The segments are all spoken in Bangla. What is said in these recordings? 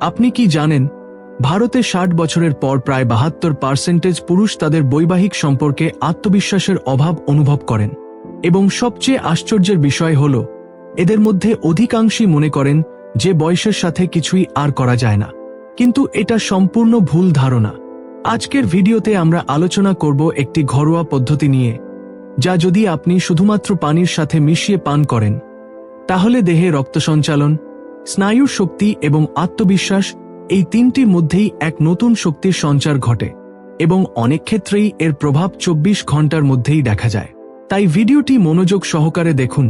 আপনি কি জানেন, ভারতে ষাট বছরের পর প্রায় বাহাত্তর পার্সেন্টেজ পুরুষ তাদের বৈবাহিক সম্পর্কে আত্মবিশ্বাসের অভাব অনুভব করেন এবং সবচেয়ে আশ্চর্যের বিষয় হল, এদের মধ্যে অধিকাংশই মনে করেন যে বয়সের সাথে কিছুই আর করা যায় না। কিন্তু এটা সম্পূর্ণ ভুল ধারণা। আজকের ভিডিওতে আমরা আলোচনা করব একটি ঘরোয়া পদ্ধতি নিয়ে, যা যদি আপনি শুধুমাত্র পানির সাথে মিশিয়ে পান করেন, তাহলে দেহে রক্ত সঞ্চালন স্নায়ুর শক্তি এবং আত্মবিশ্বাস এই তিনটির মধ্যেই এক নতুন শক্তির সঞ্চার ঘটে এবং অনেক ক্ষেত্রেই এর প্রভাব চব্বিশ ঘণ্টার মধ্যেই দেখা যায়। তাই ভিডিওটি মনোযোগ সহকারে দেখুন,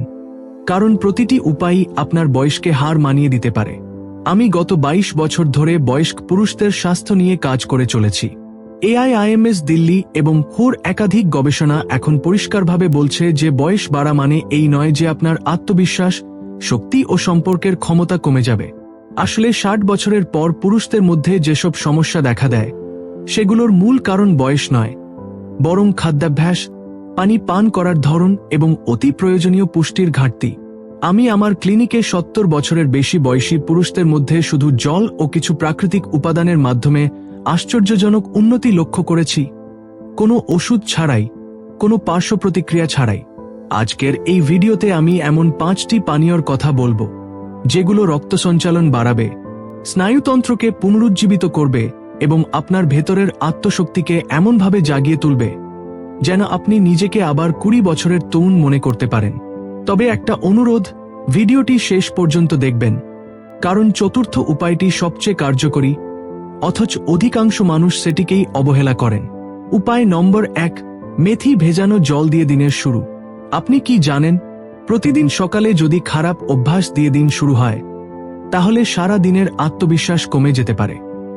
কারণ প্রতিটি উপায়ই আপনার বয়সকে হার মানিয়ে দিতে পারে। আমি গত ২২ বছর ধরে বয়স্ক পুরুষদের স্বাস্থ্য নিয়ে কাজ করে চলেছি। এআইআইএমএস দিল্লি এবং হোর একাধিক গবেষণা এখন পরিষ্কারভাবে বলছে যে বয়স বাড়া মানে এই নয় যে আপনার আত্মবিশ্বাস শক্তি ও সম্পর্কের ক্ষমতা কমে যাবে। আসলে ষাট বছরের পর পুরুষদের মধ্যে যেসব সমস্যা দেখা দেয়, সেগুলোর মূল কারণ বয়স নয়। বরং খাদ্যাভ্যাস, পানি পান করার ধরন এবং অতি প্রয়োজনীয় পুষ্টির ঘাটতি। আমি আমার ক্লিনিকে সত্তর বছরের বেশি বয়সী পুরুষদের মধ্যে শুধু জল ও কিছু প্রাকৃতিক উপাদানের মাধ্যমে আশ্চর্যজনক উন্নতি লক্ষ্য করেছি। কোনো ওষুধ ছাড়াই, কোনো পার্শ্ব প্রতিক্রিয়া ছাড়াই। আজকের এই ভিডিওতে আমি এমন পাঁচটি পানীয়র কথা বলব, যেগুলো রক্ত সঞ্চালন বাড়াবে, স্নায়ুতন্ত্রকে পুনরুজ্জীবিত করবে এবং আপনার ভেতরের আত্মশক্তিকে এমনভাবে জাগিয়ে তুলবে যেন আপনি নিজেকে আবার কুড়ি বছরের তরুণ মনে করতে পারেন। তবে একটা অনুরোধ, ভিডিওটি শেষ পর্যন্ত দেখবেন, কারণ চতুর্থ উপায়টি সবচেয়ে কার্যকরী, অথচ অধিকাংশ মানুষ সেটিকেই অবহেলা করেন। উপায় নম্বর এক, মেথি ভেজানো জল দিয়ে দিনের শুরু। আপনি কি জানেন, প্রতিদিন সকালে যদি খারাপ অভ্যাস দিয়ে দিন শুরু হয়, তাহলে সারা দিনের আত্মবিশ্বাস কমে যেতে পারে।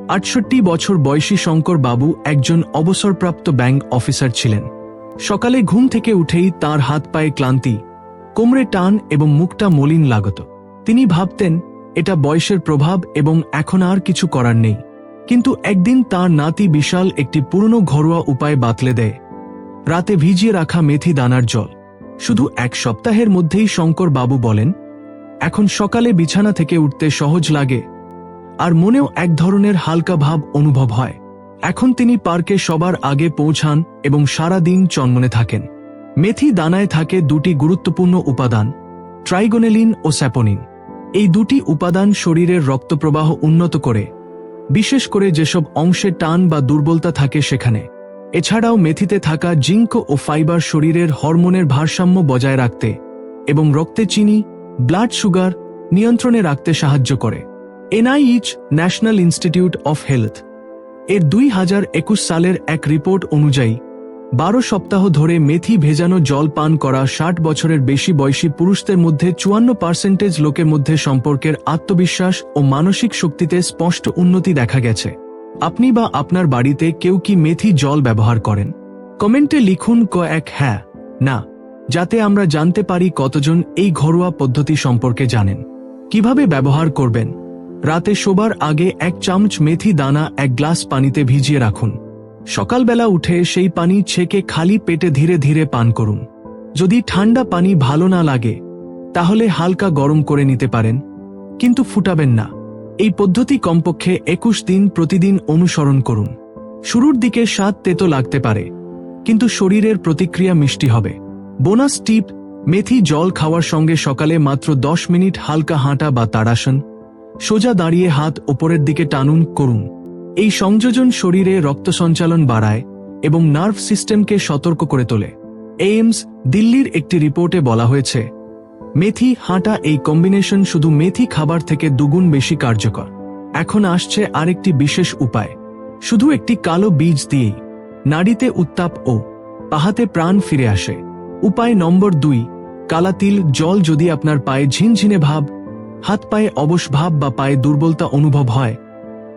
আটষট্টি বছর বয়সী শঙ্কর বাবু একজন অবসরপ্রাপ্ত ব্যাংক অফিসার ছিলেন। সকালে ঘুম থেকে উঠেই তার হাত পায়ে ক্লান্তি, কোমরে টান এবং মুখটা মলিন লাগত। তিনি ভাবতেন, এটা বয়সের প্রভাব এবং এখন আর কিছু করার নেই। কিন্তু একদিন তার নাতি বিশাল একটি পুরনো ঘরোয়া উপায় বাতলে দেয়। রাতে ভিজিয়ে রাখা মেথি দানার জল। শুধু এক সপ্তাহের মধ্যেই শঙ্কর বাবু বলেন, এখন সকালে বিছানা থেকে উঠতে সহজ লাগে আর মনেও এক ধরনের হালকা ভাব অনুভব হয়। এখন তিনি পার্কে সবার আগে পৌঁছান এবং সারা দিন চন্মনে থাকেন। মেথি দানায় থাকে দুটি গুরুত্বপূর্ণ উপাদান, ট্রাইগোনেলিন ও স্যাপোনিন। এই দুটি উপাদান শরীরের রক্তপ্রবাহ উন্নত করে, বিশেষ করে যেসব অংশে টান বা দুর্বলতা থাকে সেখানে। এছাড়াও মেথিতে থাকা জিঙ্ক ও ফাইবার শরীরের হরমোনের ভারসাম্য বজায় রাখতে এবং রক্তে চিনি, ব্লাড সুগার নিয়ন্ত্রণে রাখতে সাহায্য করে। NIH, National Institute of Health. এর দুই হাজার একুশ সালের এক রিপোর্ট অনুযায়ী, বারো সপ্তাহ ধরে মেথি ভেজানো জল পান করা ষাট বছরের বেশি বয়সী পুরুষদের মধ্যে চুয়ান্ন পার্সেন্টেজ লোকের মধ্যে সম্পর্কের আত্মবিশ্বাস ও মানসিক শক্তিতে স্পষ্ট উন্নতি দেখা গেছে। আপনি বা আপনার বাড়িতে কেউ কি মেথি জল ব্যবহার করেন? কমেন্টে লিখুন ক এক হ্যাঁ না, যাতে আমরা জানতে পারি কতজন এই ঘরোয়া পদ্ধতি সম্পর্কে জানেন। কীভাবে ব্যবহার করবেন? রাতে শোবার আগে এক চামচ মেথি দানা এক গ্লাস পানিতে ভিজিয়ে রাখুন। সকালবেলা উঠে সেই পানি ছেঁকে খালি পেটে ধীরে ধীরে পান করুন। যদি ঠান্ডা পানি ভালো না লাগে, তাহলে হালকা গরম করে নিতে পারেন, কিন্তু ফুটাবেন না। পদ্ধতি কমপক্ষে একুশ দিন প্রতিদিন অনুসরণ করুন। শুরুর দিকে স্বাদ তেতো লাগতে পারে, কিন্তু শরীরের প্রতিক্রিয়া মিষ্টি হবে। বোনাস টিপ, মেথি জল খাওয়ার সঙ্গে সকালে মাত্র দশ মিনিট হালকা হাঁটা বা তাড়াসন সোজা দাঁড়িয়ে হাত ওপরের দিকে টানুন, করুন। এই সংযোজন শরীরে রক্ত সঞ্চালন বাড়ায় এবং নার্ভ সিস্টেমকে সতর্ক করে তোলে। এইমস, দিল্লির একটি রিপোর্টে বলা হয়েছে মেথি হাঁটা এই কম্বিনেশন শুধু মেথি খাবার থেকে দুগুণ বেশি কার্যকর। এখন আসছে আরেকটি বিশেষ উপায়। শুধু একটি কালো বীজ দিয়েই। নাড়িতে উত্তাপ ও পাহাতে প্রাণ ফিরে আসে। উপায় নম্বর দুই কালাতিল জল যদি আপনার পায়ে ঝিনঝিনে ভাব, হাত পায়ে অবশ ভাব বা পায়ে দুর্বলতা অনুভব হয়,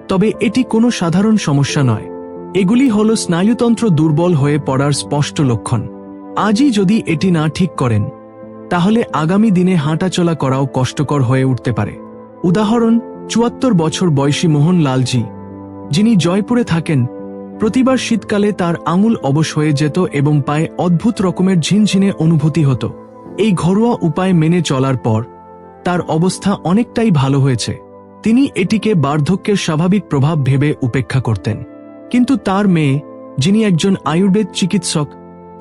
তবে এটি কোনো সাধারণ সমস্যা নয়। এগুলি হল স্নায়ুতন্ত্র দুর্বল হয়ে পড়ার স্পষ্ট লক্ষণ। আজই যদি এটি না ঠিক করেন তাহলে আগামী দিনে হাঁটাচলা করাও কষ্টকর হয়ে উঠতে পারে। উদাহরণ, চুয়াত্তর বছর বয়সী মোহন লালজি যিনি জয়পুরে থাকেন, প্রতিবার শীতকালে তার আঙুল অবশ হয়ে যেত এবং পায়ে অদ্ভুত রকমের ঝিনঝিনে অনুভূতি হতো। এই ঘরোয়া উপায় মেনে চলার পর, তার অবস্থা অনেকটাই ভালো হয়েছে। তিনি এটিকে বার্ধক্যের স্বাভাবিক প্রভাব ভেবে উপেক্ষা করতেন। কিন্তু তার মেয়ে, যিনি একজন আয়ুর্বেদ চিকিৎসক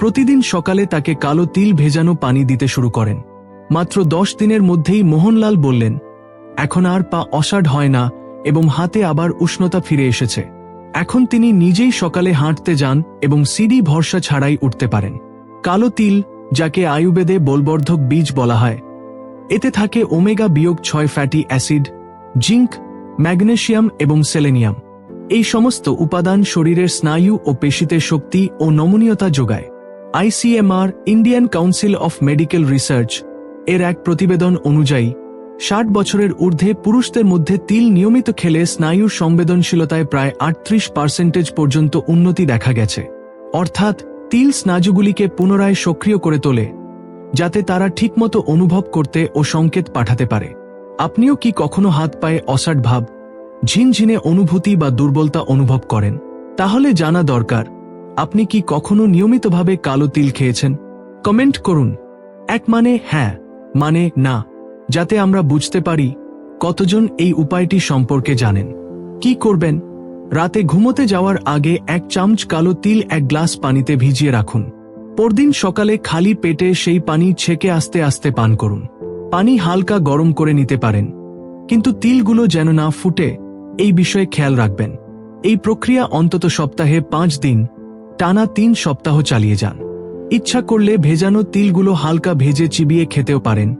প্রতিদিন সকালে তাকে কালো তিল ভেজানো পানি দিতে শুরু করেন। মাত্র দশ দিনের মধ্যেই মোহনলাল বললেন, এখন আর পা অসাড হয় না এবং হাতে আবার উষ্ণতা ফিরে এসেছে। এখন তিনি নিজেই সকালে হাঁটতে যান এবং সিডি ভরসা ছাড়াই উঠতে পারেন। কালো তিল, যাকে আয়ুর্বেদে বলবর্ধক বীজ বলা হয়, এতে থাকে ওমেগা বিয়োগ ছয় ফ্যাটি অ্যাসিড, জিঙ্ক, ম্যাগনেশিয়াম এবং সেলেনিয়াম। এই সমস্ত উপাদান শরীরের স্নায়ু ও পেশিতে শক্তি ও নমনীয়তা যোগায়। ICMR Indian Council of Medical Research এর এক প্রতিবেদন অনুযায়ী, ষাট বছরের ঊর্ধ্বে পুরুষদের মধ্যে তিল নিয়মিত খেলে স্নায়ুর সংবেদনশীলতায় প্রায় আটত্রিশ পার্সেন্টেজ পর্যন্ত উন্নতি দেখা গেছে। অর্থাৎ, তিল স্নায়ুগুলিকে পুনরায় সক্রিয় করে তোলে, যাতে তারা ঠিকমতো অনুভব করতে ও সংকেত পাঠাতে পারে। আপনিও কি কখনো হাত পায়ে অসাট ভাব, ঝিনঝিনে অনুভূতি বা দুর্বলতা অনুভব করেন? তাহলে জানা দরকার আপনি কি কখনো নিয়মিতভাবে কালো তিল খেয়েছেন? কমেন্ট করুন। এক মানে হ্যাঁ মানে না, যাতে আমরা বুঝতে পারি কতজন এই উপায়টি সম্পর্কে জানেন। কি করবেন? রাতে ঘুমোতে যাওয়ার আগে এক চামচ কালো তিল এক গ্লাস পানিতে ভিজিয়ে রাখুন। পরদিন সকালে খালি পেটে সেই পানি ছেঁকে আস্তে আস্তে পান করুন। পানি হালকা গরম করে নিতে পারেন। কিন্তু তিলগুলো যেন না ফুটে, এই বিষয়ে খেয়াল রাখবেন। এই প্রক্রিয়া অন্তত সপ্তাহে পাঁচ দিন টানা তিন সপ্তাহ চালিয়ে যান। ইচ্ছা করলে ভেজানো তিলগুলো হালকা ভেজে চিবিয়ে খেতেও পারেন।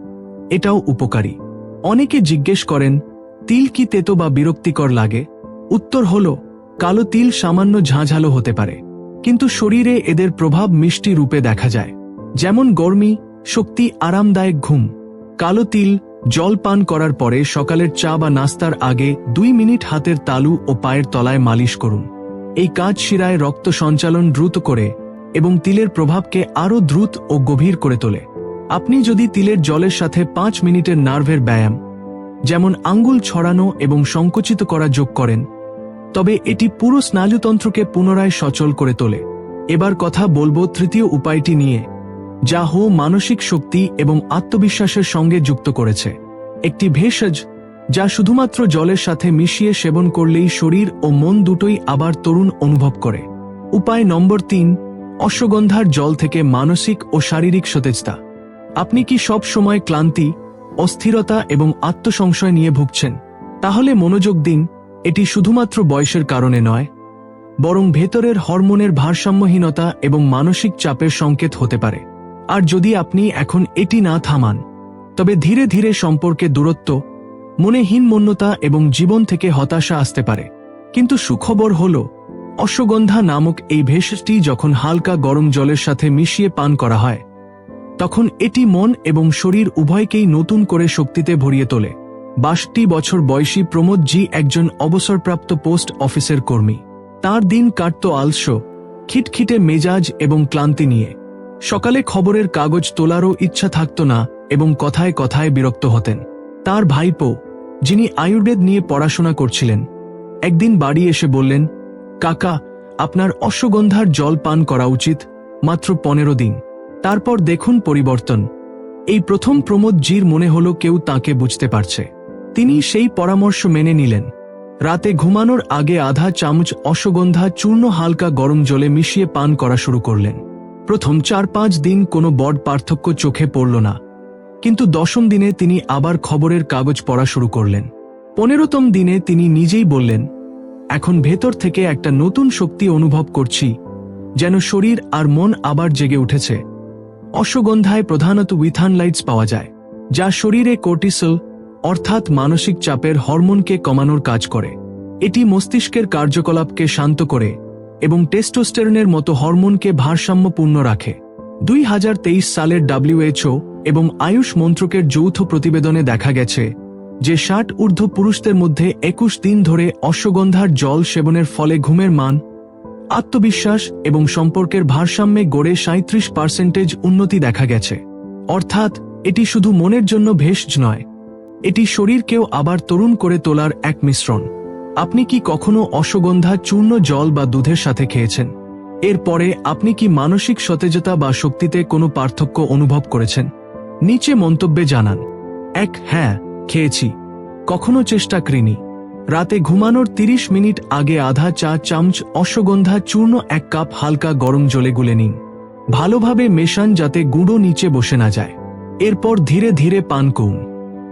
এটাও উপকারী। অনেকে জিজ্ঞেস করেন, তিল কি তেতো বা বিরক্তিকর লাগে? উত্তর হল, কালো তিল সামান্য ঝাঁঝালো হতে পারে। কিন্তু শরীরে এদের প্রভাব মিষ্টি রূপে দেখা যায়। যেমন গরমি, শক্তি আরামদায়ক ঘুম। কালো তিল জল পান করার পরে সকালের চা বা নাস্তার আগে দুই মিনিট হাতের তালু ও পায়ের তলায় মালিশ করুন। এই কাজ শিরায় রক্ত সঞ্চালন দ্রুত করে এবং তিলের প্রভাবকে আরও দ্রুত ও গভীর করে তোলে। আপনি যদি তিলের জলের সাথে পাঁচ মিনিটের নার্ভের ব্যায়াম, যেমন আঙ্গুল ছড়ানো এবং সংকুচিত করা যোগ করেন, তবে এটি পুরো স্নায়ুতন্ত্রকে পুনরায় সচল করে তোলে। এবার কথা বলব তৃতীয় উপায়টি নিয়ে, যা হো মানসিক শক্তি এবং আত্মবিশ্বাসের সঙ্গে যুক্ত করেছে। একটি ভেষজ যা শুধুমাত্র জলের সাথে মিশিয়ে সেবন করলেই শরীর ও মন দুটোই আবার তরুণ অনুভব করে। উপায় নম্বর তিন, অশ্বগন্ধার জল থেকে মানসিক ও শারীরিক সতেজতা। আপনি কি সব সময় ক্লান্তি, অস্থিরতা এবং আত্মসংশয় নিয়ে ভুগছেন? তাহলে মনোযোগ দিন, এটি শুধুমাত্র বয়সের কারণে নয়, বরং ভেতরের হরমোনের ভারসাম্যহীনতা এবং মানসিক চাপের সংকেত হতে পারে। আর যদি আপনি এখন এটি না থামান, তবে ধীরে ধীরে সম্পর্কে দূরত্ব মনে হীনমন্যতা এবং জীবন থেকে হতাশা আসতে পারে। কিন্তু সুখবর হল, অশ্বগন্ধা নামক এই ভেষজটি যখন হালকা গরম জলের সাথে মিশিয়ে পান করা হয়, তখন এটি মন এবং শরীর উভয়কেই নতুন করে শক্তিতে ভরিয়ে তোলে। বাষট্টি বছর বয়সী প্রমোদ জি একজন অবসরপ্রাপ্ত পোস্ট অফিসের কর্মী। তার দিন কাটত আলস্য, খিটখিটে মেজাজ এবং ক্লান্তি নিয়ে। সকালে খবরের কাগজ তোলারও ইচ্ছা থাকত না এবং কথায় কথায় বিরক্ত হতেন। তার ভাইপো, যিনি আয়ুর্বেদ নিয়ে পড়াশোনা করছিলেন, একদিন বাড়ি এসে বললেন, কাকা, আপনার অশ্বগন্ধার জল পান করা উচিত, মাত্র পনেরো দিন। তারপর দেখুন পরিবর্তন। এই প্রথম প্রমোদ জির মনে হল কেউ তাকে বুঝতে পারছে। তিনি সেই পরামর্শ মেনে নিলেন। রাতে ঘুমানোর আগে আধা চামচ অশ্বগন্ধা চূর্ণ হালকা গরম জলে মিশিয়ে পান করা শুরু করলেন। প্রথম চার পাঁচ দিন কোনো বড় পার্থক্য চোখে পড়ল না। কিন্তু দশম দিনে তিনি আবার খবরের কাগজ পড়া শুরু করলেন। পনেরোতম দিনে তিনি নিজেই বললেন, এখন ভেতর থেকে একটা নতুন শক্তি অনুভব করছি, যেন শরীর আর মন আবার জেগে উঠেছে। অশ্বগন্ধায় প্রধানত উইথানলাইটস পাওয়া যায়, যা শরীরে কোর্টিসল, অর্থাৎ মানসিক চাপের হরমোনকে কমানোর কাজ করে। এটি মস্তিষ্কের কার্যকলাপকে শান্ত করে এবং টেস্টোস্টেরনের মতো হরমোনকে ভারসাম্যপূর্ণ রাখে। দুই হাজার তেইশ সালের ডাব্লিউএইচও এবং আয়ুষ মন্ত্রকের যৌথ প্রতিবেদনে দেখা গেছে যে ষাট ঊর্ধ্ব পুরুষদের মধ্যে একুশ দিন ধরে অশ্বগন্ধার জল সেবনের ফলে ঘুমের মান, আত্মবিশ্বাস এবং সম্পর্কের ভারসাম্যে গড়ে সাঁত্রিশ পার্সেন্টেজ উন্নতি দেখা গেছে। অর্থাৎ, এটি শুধু মনের জন্য ভেষজ নয়, এটি শরীরকেও আবার তরুণ করে তোলার এক মিশ্রণ। আপনি কি কখনো অশ্বগন্ধা চূর্ণ জল বা দুধের সাথে খেয়েছেন? এরপরে আপনি কি মানসিক সতেজতা বা শক্তিতে কোনো পার্থক্য অনুভব করেছেন? নিচে মন্তব্যে জানান, এক হ্যাঁ খেয়েছি। কখনো চেষ্টা করিনি। রাতে ঘুমানোর ৩০ মিনিট আগে আধা চা চামচ অশ্বগন্ধা চূর্ণ এক কাপ হালকা গরম জলে গুলে নিন। ভালোভাবে মেশান যাতে গুঁড়ো নিচে বসে না যায়। এরপর ধীরে ধীরে পান করুন।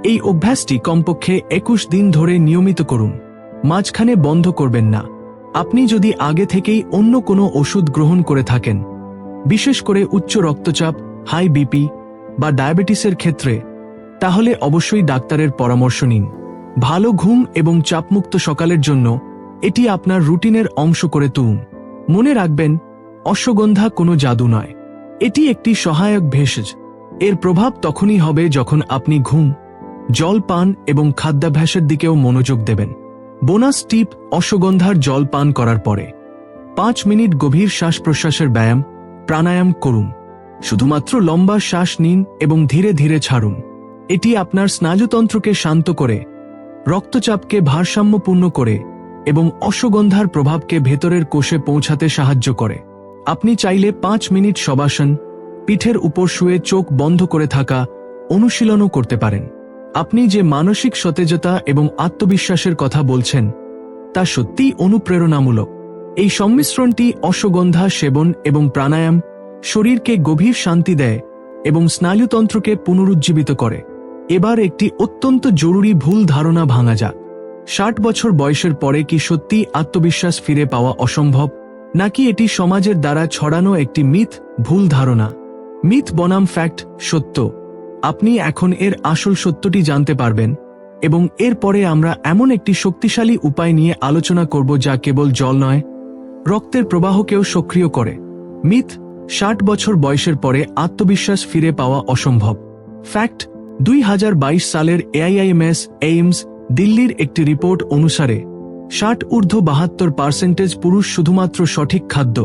এই অভ্যাসটি কমপক্ষে একুশ দিন ধরে নিয়মিত করুন। মাঝখানে বন্ধ করবেন না। আপনি যদি আগে থেকেই অন্য কোনো ওষুধ গ্রহণ করে থাকেন, বিশেষ করে উচ্চ রক্তচাপ, হাই বিপি বা ডায়াবেটিসের ক্ষেত্রে, তাহলে অবশ্যই ডাক্তারের পরামর্শ নিন। ভালো ঘুম এবং চাপমুক্ত সকালের জন্য এটি আপনার রুটিনের অংশ করে তুলুন। মনে রাখবেন, অশ্বগন্ধা কোনো জাদু নয়। এটি একটি সহায়ক ভেষজ। এর প্রভাব তখনই হবে যখন আপনি ঘুম, জল পান এবং খাদ্যাভ্যাসের দিকেও মনোযোগ দেবেন। বোনাস টিপ অশ্বগন্ধার জল পান করার পরে। পাঁচ মিনিট গভীর শ্বাস প্রশ্বাসের ব্যায়াম, প্রাণায়াম করুন। শুধুমাত্র লম্বা শ্বাস নিন এবং ধীরে ধীরে ছাড়ুন। এটি আপনার স্নায়ুতন্ত্রকে শান্ত করে, রক্তচাপকে ভারসাম্যপূর্ণ করে এবং অশ্বগন্ধার প্রভাবকে ভেতরের কোষে পৌঁছাতে সাহায্য করে। আপনি চাইলে পাঁচ মিনিট সবাসন পিঠের উপর শুয়ে চোখ বন্ধ করে থাকা অনুশীলনও করতে পারেন। আপনি যে মানসিক সতেজতা এবং আত্মবিশ্বাসের কথা বলছেন, তা সত্যিই অনুপ্রেরণামূলক। এই সংমিশ্রণটি অশ্বগন্ধা সেবন এবং প্রাণায়াম শরীরকে গভীর শান্তি দেয় এবং স্নায়ুতন্ত্রকে পুনরুজ্জীবিত করে। এবার একটি অত্যন্ত জরুরি ভুল ধারণা ভাঙা যাক। ষাট বছর বয়সের পরে কি সত্যি আত্মবিশ্বাস ফিরে পাওয়া অসম্ভব, নাকি এটি সমাজের দ্বারা ছড়ানো একটি মিথ, ভুল ধারণা? মিথ বনাম ফ্যাক্ট, সত্য। আপনি এখন এর আসল সত্যটি জানতে পারবেন এবং এরপরে আমরা এমন একটি শক্তিশালী উপায় নিয়ে আলোচনা করব যা কেবল জল নয়, রক্তের প্রবাহকেও সক্রিয় করে। মিথ ষাট বছর বয়সের পরে আত্মবিশ্বাস ফিরে পাওয়া অসম্ভব। ফ্যাক্ট, দুই হাজার বাইশ সালের এআইআইএমএস এইমস দিল্লির একটি রিপোর্ট অনুসারে, ষাট ঊর্ধ্ব বাহাত্তর পার্সেন্টেজ পুরুষ শুধুমাত্র সঠিক খাদ্য।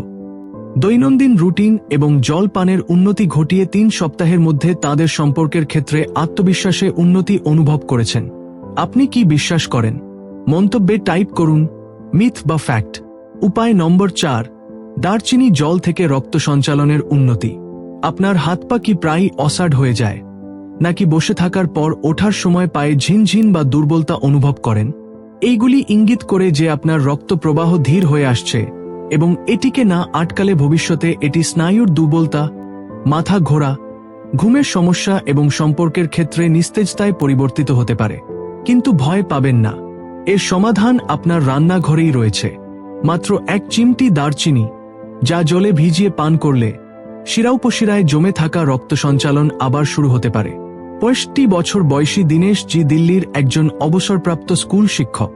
দৈনন্দিন রুটিন এবং জল পানের উন্নতি ঘটিয়ে তিন সপ্তাহের মধ্যে তাদের সম্পর্কের ক্ষেত্রে আত্মবিশ্বাসে উন্নতি অনুভব করেছেন। আপনি কি বিশ্বাস করেন? মন্তব্যে টাইপ করুন, মিথ বা ফ্যাক্ট। উপায় নম্বর চার দারচিনি জল থেকে রক্ত সঞ্চালনের উন্নতি। আপনার হাত পা কি প্রায় অসাড হয়ে যায়? নাকি বসে থাকার পর ওঠার সময় পায়ে ঝিনঝিন বা দুর্বলতা অনুভব করেন? এইগুলি ইঙ্গিত করে যে আপনার রক্ত প্রবাহ ধীর হয়ে আসছে এবং এটিকে না আটকালে ভবিষ্যতে এটি স্নায়ুর দুর্বলতা, মাথা ঘোরা, ঘুমের সমস্যা এবং সম্পর্কের ক্ষেত্রে নিস্তেজতায় পরিবর্তিত হতে পারে। কিন্তু ভয় পাবেন না। এর সমাধান আপনার রান্নাঘরেই রয়েছে। মাত্র এক চিমটি দারচিনি যা জলে ভিজিয়ে পান করলে শিরাউপশিরায় জমে থাকা রক্ত সঞ্চালন আবার শুরু হতে পারে। পঁয়ষট্টি বছর বয়সী দীনেশ জি দিল্লির একজন অবসরপ্রাপ্ত স্কুল শিক্ষক।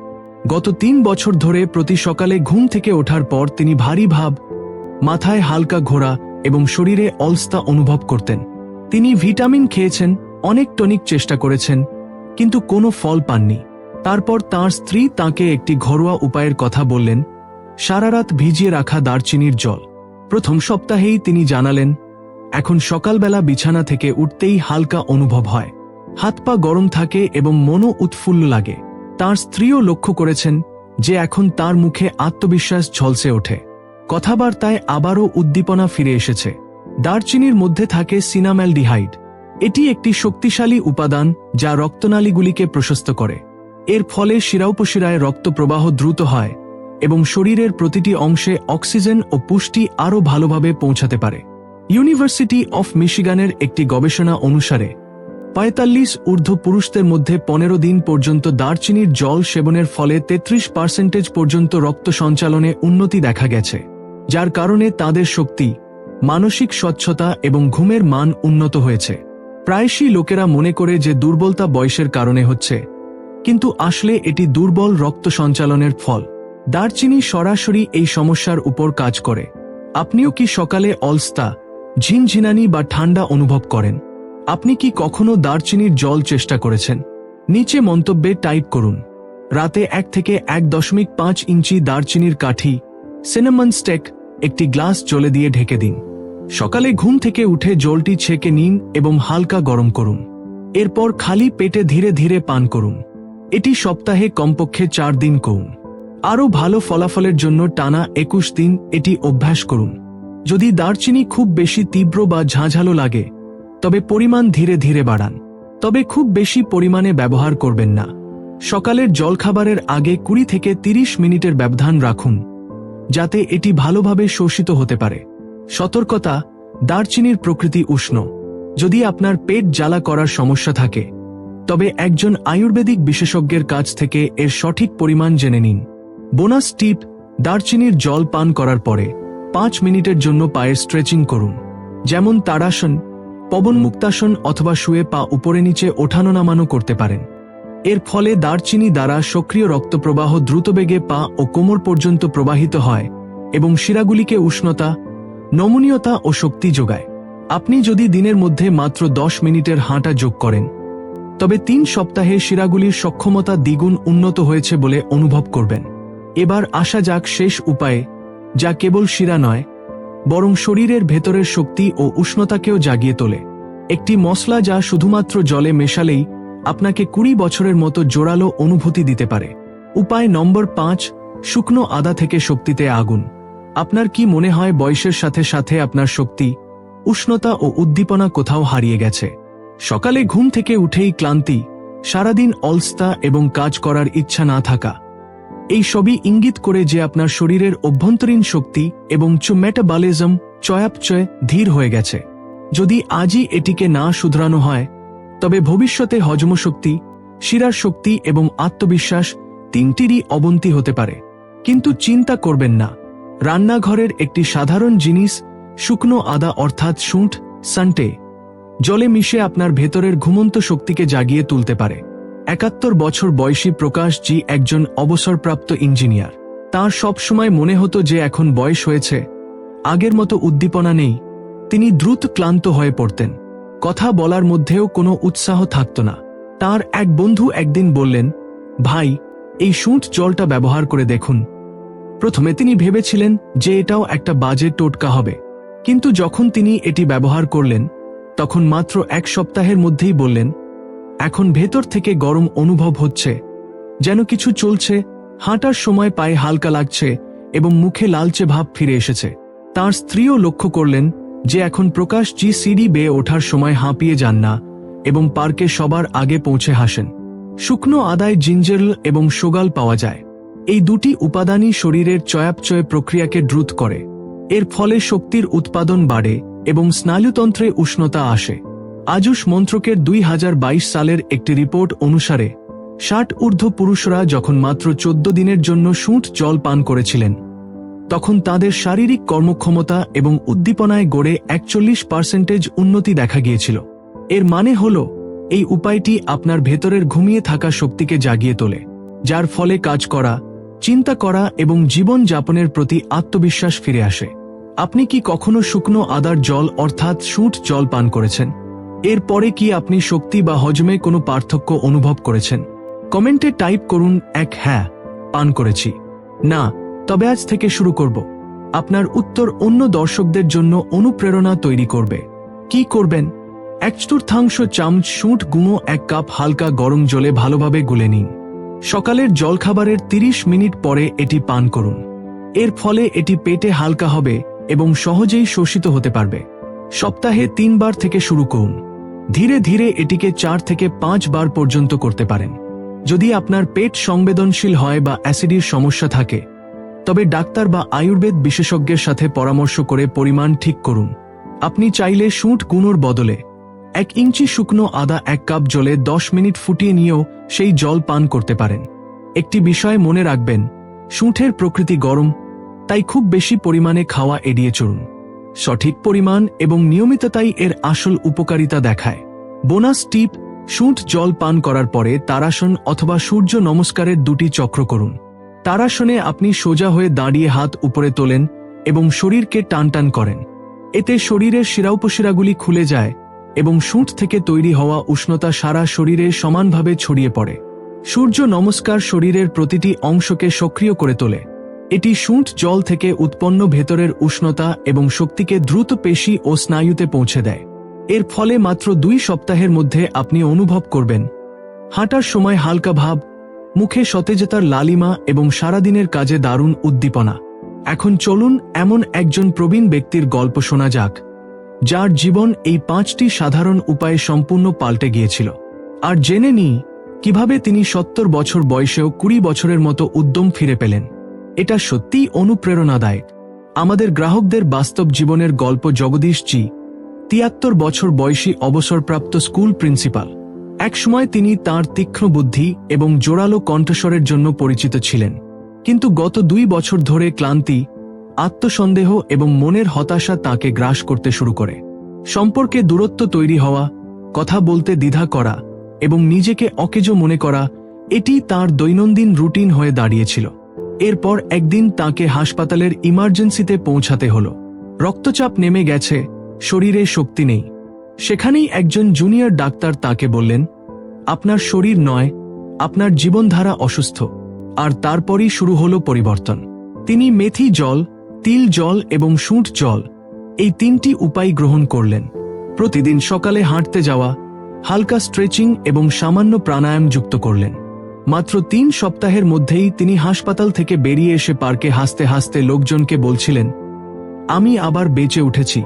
গত তিন বছর ধরে প্রতি সকালে ঘুম থেকে ওঠার পর তিনি ভারী ভাব, মাথায় হালকা ঘোরা এবং শরীরে অলস্তা অনুভব করতেন। তিনি ভিটামিন খেয়েছেন, অনেক টনিক চেষ্টা করেছেন, কিন্তু কোনো ফল পাননি। তারপর তার স্ত্রী তাকে একটি ঘরোয়া উপায়ের কথা বললেন সারারাত ভিজিয়ে রাখা দারচিনির জল। প্রথম সপ্তাহেই তিনি জানালেন, এখন সকালবেলা বিছানা থেকে উঠতেই হালকা অনুভব হয়। হাত পা গরম থাকে এবং মনও উৎফুল্ল লাগে। তার স্ত্রীও লক্ষ্য করেছেন যে এখন তার মুখে আত্মবিশ্বাস ঝলসে ওঠে। কথাবার্তায় আবারও উদ্দীপনা ফিরে এসেছে। দারচিনির মধ্যে থাকে সিনাম্যালডিহাইড। এটি একটি শক্তিশালী উপাদান যা রক্তনালীগুলিকে প্রশস্ত করে। এর ফলে শিরাউপশিরায় রক্ত প্রবাহ দ্রুত হয় এবং শরীরের প্রতিটি অংশে অক্সিজেন ও পুষ্টি আরও ভালোভাবে পৌঁছাতে পারে। ইউনিভার্সিটি অফ মিশিগানের একটি গবেষণা অনুসারে, পঁয়তাল্লিশ ঊর্ধ্ব পুরুষদের মধ্যে পনেরো দিন পর্যন্ত দারচিনির জল সেবনের ফলে তেত্রিশ পার্সেন্টেজ পর্যন্ত রক্ত সঞ্চালনে উন্নতি দেখা গেছে, যার কারণে তাদের শক্তি, মানসিক স্বচ্ছতা এবং ঘুমের মান উন্নত হয়েছে। প্রায়শই লোকেরা মনে করে যে দুর্বলতা বয়সের কারণে হচ্ছে, কিন্তু আসলে এটি দুর্বল রক্ত সঞ্চালনের ফল। দারচিনি সরাসরি এই সমস্যার উপর কাজ করে। আপনিও কি সকালে অলস্তা, ঝিনঝিনানি বা ঠান্ডা অনুভব করেন? আপনি কি কখনো দারচিনির জল চেষ্টা করেছেন? নিচে মন্তব্যে টাইপ করুন। রাতে এক থেকে এক দশমিক পাঁচ ইঞ্চি দারচিনির কাঠি, সিনেমন স্টেক, একটি গ্লাস জলে দিয়ে ঢেকে দিন। সকালে ঘুম থেকে উঠে জলটি ছেঁকে নিন এবং হালকা গরম করুন। এরপর খালি পেটে ধীরে ধীরে পান করুন। এটি সপ্তাহে কমপক্ষে চার দিন করুন। আরও ভালো ফলাফলের জন্য টানা একুশ দিন এটি অভ্যাস করুন। যদি দারচিনি খুব বেশি তীব্র বা ঝাঁঝালো লাগে, তবে পরিমাণ ধীরে ধীরে বাড়ান। তবে খুব বেশি পরিমাণে ব্যবহার করবেন না। সকালের জলখাবারের আগে কুড়ি থেকে তিরিশ মিনিটের ব্যবধান রাখুন, যাতে এটি ভালোভাবে শোষিত হতে পারে। সতর্কতা, দারচিনির প্রকৃতি উষ্ণ। যদি আপনার পেট জ্বালা করার সমস্যা থাকে, তবে একজন আয়ুর্বেদিক বিশেষজ্ঞের কাছ থেকে এর সঠিক পরিমাণ জেনে নিন। বোনাস টিপ, দারচিনির জল পান করার পরে পাঁচ মিনিটের জন্য পায়ের স্ট্রেচিং করুন। যেমন তাড়াসন পবন মুক্তাসন অথবা শুয়ে পা উপরে নিচে ওঠানো নামানো করতে পারেন। এর ফলে দারচিনি দ্বারা সক্রিয় রক্তপ্রবাহ দ্রুতবেগে পা ও কোমর পর্যন্ত প্রবাহিত হয় এবং শিরাগুলিকে উষ্ণতা, নমনীয়তা ও শক্তি যোগায়। আপনি যদি দিনের মধ্যে মাত্র দশ মিনিটের হাঁটা যোগ করেন, তবে তিন সপ্তাহে শিরাগুলির সক্ষমতা দ্বিগুণ উন্নত হয়েছে বলে অনুভব করবেন। এবার আসা যাক শেষ উপায়ে, যা কেবল শিরা নয়, বরং শরীরের ভেতরের শক্তি ও উষ্ণতাকেও জাগিয়ে তোলে। একটি মশলা যা শুধুমাত্র জলে মেশালেই আপনাকে কুড়ি বছরের মতো জোরালো অনুভূতি দিতে পারে। উপায় নম্বর পাঁচ, শুকনো আদা থেকে শক্তিতে আগুন। আপনার কি মনে হয় বয়সের সাথে সাথে আপনার শক্তি, উষ্ণতা ও উদ্দীপনা কোথাও হারিয়ে গেছে? সকালে ঘুম থেকে উঠেই ক্লান্তি, সারাদিন অলস্তা এবং কাজ করার ইচ্ছা না থাকা। এই সবই ইঙ্গিত করে যে আপনার শরীরের অভ্যন্তরীণ শক্তি এবং মেটাবলিজম চয়াপচয় ধীর হয়ে গেছে। যদি আজই এটিকে না শুধরানো হয়, তবে ভবিষ্যতে হজমশক্তি, শিরার শক্তি এবং আত্মবিশ্বাস তিনটিরই অবন্তি হতে পারে। কিন্তু চিন্তা করবেন না। রান্নাঘরের একটি সাধারণ জিনিস, শুকনো আদা অর্থাৎ শুঁঠ সান্টে, জলে মিশে আপনার ভেতরের ঘুমন্ত শক্তিকে জাগিয়ে তুলতে পারে। একাত্তর বছর বয়সী প্রকাশ জি একজন অবসরপ্রাপ্ত ইঞ্জিনিয়ার। তার সবসময় মনে হতো যে এখন বয়স হয়েছে। আগের মতো উদ্দীপনা নেই। তিনি দ্রুত ক্লান্ত হয়ে পড়তেন। কথা বলার মধ্যেও কোনো উৎসাহ থাকত না। তার এক বন্ধু একদিন বললেন, ভাই, এই শুঁট জলটা ব্যবহার করে দেখুন। প্রথমে তিনি ভেবেছিলেন যে এটাও একটা বাজে টোটকা হবে। কিন্তু যখন তিনি এটি ব্যবহার করলেন, তখন মাত্র এক সপ্তাহের মধ্যেই বললেন এখন ভেতর থেকে গরম অনুভব হচ্ছে, যেন কিছু চলছে, হাঁটার সময় পায়ে হালকা লাগছে এবং মুখে লালচে ভাব ফিরে এসেছে। তার স্ত্রীও লক্ষ্য করলেন যে এখন প্রকাশ জি সিডি বেয়ে ওঠার সময় হাঁপিয়ে যান না এবং পার্কে সবার আগে পৌঁছে হাসেন। শুকনো আদায় জিঞ্জেরল এবং সোগাল পাওয়া যায়। এই দুটি উপাদানই শরীরের চয়াপচয় প্রক্রিয়াকে দ্রুত করে। এর ফলে শক্তির উৎপাদন বাড়ে এবং স্নায়ুতন্ত্রে উষ্ণতা আসে। আজুষ মন্ত্রকের দুই হাজার বাইশ সালের একটি রিপোর্ট অনুসারে, ষাট ঊর্ধ্ব পুরুষরা যখন মাত্র চোদ্দ দিনের জন্য শুঁট জল পান করেছিলেন, তখন তাদের শারীরিক কর্মক্ষমতা এবং উদ্দীপনায় গড়ে একচল্লিশ পার্সেন্টেজ উন্নতি দেখা গিয়েছিল। এর মানে হল, এই উপায়টি আপনার ভেতরের ঘুমিয়ে থাকা শক্তিকে জাগিয়ে তোলে, যার ফলে কাজ করা, চিন্তা করা এবং জীবন যাপনের প্রতি আত্মবিশ্বাস ফিরে আসে। আপনি কি কখনো শুকনো আদার জল অর্থাৎ শুঁট জল পান করেছেন? এরপরে কি আপনি শক্তি বা হজমে কোনো পার্থক্য অনুভব করেছেন? কমেন্টে টাইপ করুন এক হ্যাঁ পান করেছি। না, তবে আজ থেকে শুরু করব। আপনার উত্তর অন্য দর্শকদের জন্য অনুপ্রেরণা তৈরি করবে। কি করবেন? এক চতুর্থাংশ চামচ শুঁট গুঁড়ো, এক কাপ হালকা গরম জলে ভালোভাবে গুলে নিন। সকালের জলখাবারের ৩০ মিনিট পরে এটি পান করুন। এর ফলে এটি পেটে হালকা হবে এবং সহজেই শোষিত হতে পারবে। সপ্তাহে তিনবার থেকে শুরু করুন। ধীরে ধীরে এটিকে চার থেকে পাঁচ বার পর্যন্ত করতে পারেন। যদি আপনার পেট সংবেদনশীল হয় বা অ্যাসিডির সমস্যা থাকে, তবে ডাক্তার বা আয়ুর্বেদ বিশেষজ্ঞের সাথে পরামর্শ করে পরিমাণ ঠিক করুন। আপনি চাইলে শুঁট গুঁড়োর বদলে এক ইঞ্চি শুকনো আদা এক কাপ জলে দশ মিনিট ফুটিয়ে নিয়েও সেই জল পান করতে পারেন। একটি বিষয় মনে রাখবেন শুঁঠের প্রকৃতি গরম, তাই খুব বেশি পরিমাণে খাওয়া এড়িয়ে চলুন। সঠিক পরিমাণ এবং নিয়মিততাই এর আসল উপকারিতা দেখায়। বোনাস টিপ শুঁট জল পান করার পরে তারাসন অথবা সূর্য নমস্কারের দুটি চক্র করুন। তারাসনে আপনি সোজা হয়ে দাঁড়িয়ে হাত উপরে তোলেন এবং শরীরকে টান টান করেন। এতে শরীরের শিরাউপশিরাগুলি খুলে যায় এবং শুঁট থেকে তৈরি হওয়া উষ্ণতা সারা শরীরে সমানভাবে ছড়িয়ে পড়ে। সূর্য নমস্কার শরীরের প্রতিটি অংশকে সক্রিয় করে তোলে। এটি শুঁট জল থেকে উৎপন্ন ভেতরের উষ্ণতা এবং শক্তিকে দ্রুত পেশি ও স্নায়ুতে পৌঁছে দেয়। এর ফলে মাত্র দুই সপ্তাহের মধ্যে আপনি অনুভব করবেন। হাঁটার সময় হালকা ভাব, মুখে সতেজতার লালিমা এবং সারাদিনের কাজে দারুণ উদ্দীপনা। এখন চলুন এমন একজন প্রবীণ ব্যক্তির গল্প শোনা যাক, যার জীবন এই পাঁচটি সাধারণ উপায়ে সম্পূর্ণ পাল্টে গিয়েছিল। আর জেনে নিই কীভাবে তিনি সত্তর বছর বয়সেও কুড়ি বছরের মতো উদ্যম ফিরে পেলেন। এটা সত্যিই অনুপ্রেরণাদায়ক। আমাদের গ্রাহকদের বাস্তব জীবনের গল্প জগদীশ জি, তিয়াত্তর বছর বয়সী অবসরপ্রাপ্ত স্কুল প্রিন্সিপাল। একসময় তিনি তার তীক্ষ্ণ বুদ্ধি এবং জোরালো কণ্ঠস্বরের জন্য পরিচিত ছিলেন। কিন্তু গত দুই বছর ধরে ক্লান্তি, আত্মসন্দেহ এবং মনের হতাশা তাকে গ্রাস করতে শুরু করে। সম্পর্কে দূরত্ব তৈরি হওয়া, কথা বলতে দ্বিধা করা এবং নিজেকে অকেজো মনে করা, এটি তার দৈনন্দিন রুটিন হয়ে দাঁড়িয়েছিল। এরপর একদিন তাকে হাসপাতালের ইমার্জেন্সিতে পৌঁছাতে হল। রক্তচাপ নেমে গেছে, শরীরে শক্তি নেই। সেখানেই একজন জুনিয়র ডাক্তার তাকে বললেন, আপনার শরীর নয়, আপনার জীবনধারা অসুস্থ। আর তারপরই শুরু হল পরিবর্তন। তিনি মেথি জল, তিল জল এবং শুঁট জল এই তিনটি উপায় গ্রহণ করলেন। প্রতিদিন সকালে হাঁটতে যাওয়া, হালকা স্ট্রেচিং এবং সামান্য প্রাণায়াম যুক্ত করলেন। মাত্র তিন সপ্তাহের মধ্যেই তিনি হাসপাতাল থেকে বেরিয়ে এসে পার্কে হাসতে হাসতে লোকজনকে বলছিলেন, আমি আবার বেঁচে উঠেছি।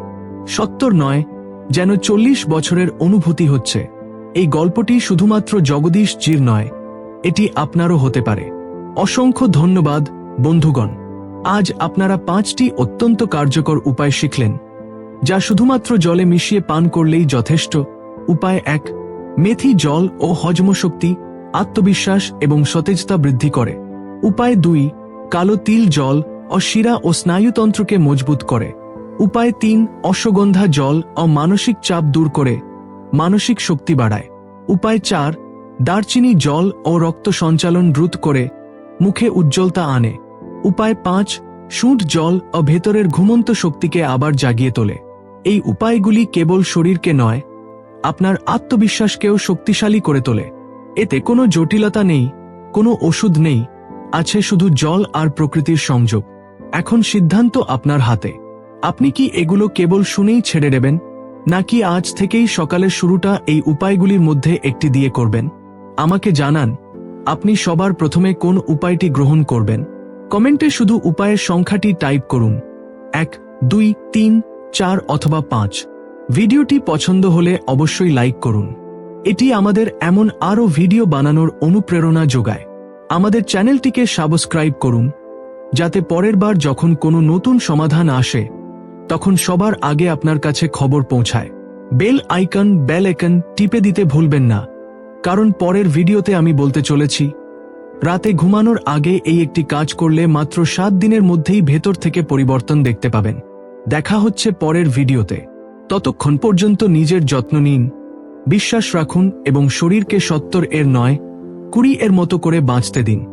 সত্তর নয়, যেন চল্লিশ বছরের অনুভূতি হচ্ছে। এই গল্পটি শুধুমাত্র জগদীশ জির নয়, এটি আপনারও হতে পারে। অসংখ্য ধন্যবাদ, বন্ধুগণ। আজ আপনারা পাঁচটি অত্যন্ত কার্যকর উপায় শিখলেন, যা শুধুমাত্র জলে মিশিয়ে পান করলেই যথেষ্ট। উপায় এক, মেথি জল ও হজমশক্তি আত্মবিশ্বাস এবং সতেজতা বৃদ্ধি করে। উপায় দুই, কালো তিল জল ও শিরা ও স্নায়ুতন্ত্রকে মজবুত করে। উপায় তিন, অশ্বগন্ধা জল ও মানসিক চাপ দূর করে, মানসিক শক্তি বাড়ায়। উপায় চার, দারচিনি জল ও রক্ত সঞ্চালন দ্রুত করে, মুখে উজ্জ্বলতা আনে। উপায় পাঁচ শুঁট জল ও ভেতরের ঘুমন্ত শক্তিকে আবার জাগিয়ে তোলে। এই উপায়গুলি কেবল শরীরকে নয়, আপনার আত্মবিশ্বাসকেও শক্তিশালী করে তোলে। এতে কোনো জটিলতা নেই, কোনো ওষুধ নেই, আছে শুধু জল আর প্রকৃতির সংযোগ। এখন সিদ্ধান্ত আপনার হাতে। আপনি কি এগুলো কেবল শুনেই ছেড়ে দেবেন, নাকি আজ থেকেই সকালের শুরুটা এই উপায়গুলির মধ্যে একটি দিয়ে করবেন? আমাকে জানান, আপনি সবার প্রথমে কোন উপায়টি গ্রহণ করবেন? কমেন্টে শুধু উপায়ের সংখ্যাটি টাইপ করুন। এক, দুই, তিন, চার অথবা পাঁচ। ভিডিওটি পছন্দ হলে অবশ্যই লাইক করুন। এটি আমাদের এমন আরও ভিডিও বানানোর অনুপ্রেরণা যোগায়। আমাদের চ্যানেলটিকে সাবস্ক্রাইব করুন, যাতে পরের বার যখন কোনো নতুন সমাধান আসে, তখন সবার আগে আপনার কাছে খবর পৌঁছায়। বেল আইকন বেল আইকন টিপে দিতে ভুলবেন না, কারণ পরের ভিডিওতে আমি বলতে চলেছি, রাতে ঘুমানোর আগে এই একটি কাজ করলে মাত্র সাত দিনের মধ্যেই ভেতর থেকে পরিবর্তন দেখতে পাবেন। দেখা হচ্ছে পরের ভিডিওতে। ততক্ষণ পর্যন্ত নিজের যত্ন নিন বিশ্বাস রাখুন এবং শরীরকে সত্তর এর নয় কুড়ি এর মতো করে বাঁচতে দিন।